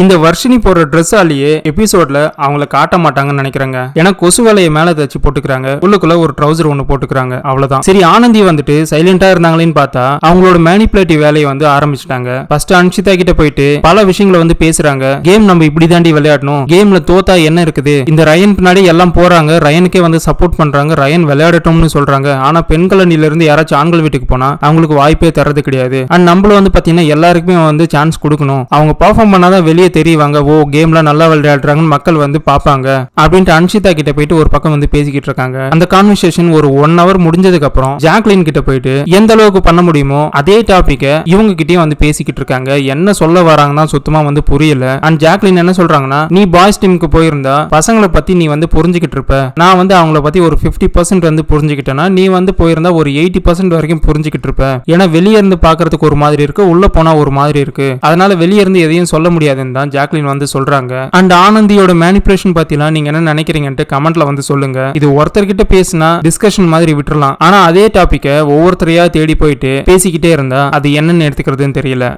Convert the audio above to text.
இந்த வர்ஷினி போடுற ட்ரெஸ்ஸாலேயே எபிசோட்ல அவங்கள காட்ட மாட்டாங்கன்னு நினைக்கிறாங்க. ஏன்னா கொசு வலையை மேல தச்சு போட்டுக்கிறாங்க. உள்ளுக்குள்ள ஒரு ட்ரௌசர் ஒன்னு போட்டுக்கிறாங்க. அவ்வளவுதான். சரி ஆனந்தி வந்துட்டு சைலண்டா இருந்தாங்களேன்னு பார்த்தா அவங்களோட மேனிப்புலேட்டிவ் வேலையை வந்து ஆரம்பிச்சிட்டாங்க. ஃபர்ஸ்ட் அன்ஷிதா கிட்ட போயிட்டு பல விஷயங்களை வந்து பேசுறாங்க. கேம் நம்ம இப்படி தாண்டி விளையாடணும். கேம்ல தோத்தா என்ன இருக்குது? இந்த ரயன் பின்னாடி எல்லாம் போறாங்க. ரயனுக்கே வந்து சப்போர்ட் பண்றாங்க. ரயன் விளையாடட்டும்னு சொல்றாங்க. ஆனா பெண்கள் அணில இருந்து யாராச்சும் ஆண்கள் வீட்டுக்கு போனா அவங்களுக்கு வாய்ப்பே தரது கிடையாது. அண்ட் நம்மளும் வந்து பாத்தீங்கன்னா எல்லாருக்குமே வந்து சான்ஸ் கொடுக்கணும். அவங்க பர்ஃபார்ம் பண்ணாதான் வெளியே தெரியுவாங்க ஓ கேம்லாம் நல்லா விளையாடுறாங்கன்னு மக்கள் வந்து பார்ப்பாங்க அப்படின்ட்டு அன்ஷிதா கிட்ட போயிட்டு ஒரு பக்கம் வந்து பேசிக்கிட்டு இருக்காங்க. அந்த கான்வர்சேஷன் ஒரு ஒன் ஹவர் முடிஞ்சதுக்கு அப்புறம் ஜாக்லின் கிட்ட போயிட்டு எந்த அளவுக்கு பண்ண முடியுமோ அதே டாபிக்கை இவங்க கிட்டயும் வந்து பேசிக்கிட்டு இருக்காங்க. என்ன சொல்ல வராங்கன்னா சுத்தமா வந்து புரியல. அண்ட் ஜாக்லின் என்ன சொல்றாங்கன்னா நீ பாய்ஸ் டீமுக்கு போயிருந்தா பசங்களை பத்தி நீ வந்து புரிஞ்சுக்கிட்டு இருப்ப. நான் வந்து அவங்கள பத்தி ஒரு 50% பர்சன்ட் வந்து புரிஞ்சுக்கிட்டேன்னா நீ வந்து போயிருந்தா ஒரு எயிட்டி பர்சன்ட் வரைக்கும் புரிஞ்சுக்கிட்டு இருப்ப. ஏன்னா வெளியே இருந்து பாக்குறதுக்கு ஒரு மாதிரி இருக்கு உள்ள போனா ஒரு மாதிரி இருக்கு. அதனால வெளியே இருந்து எதையும் சொல்ல தான் ஜாக்லின் வந்து சொல்றாங்க. அண்ட் ஆனந்தியோட மேனிபுலேஷன் பத்திலாம் நீங்க என்ன நினைக்கிறீங்கன்ட்டு கமெண்ட்ல வந்து சொல்லுங்க. இது ஒருத்தர்கிட்ட பேசினா டிஸ்கஷன் மாதிரி விட்டுறலாம். ஆனா அதே டாபிக்க ஒவ்வொருத்தரையா தேடி போயிட்டு பேசிக்கிட்டே இருந்தா அது என்னன்னு எடுத்துக்கிறதுன்னு தெரியல.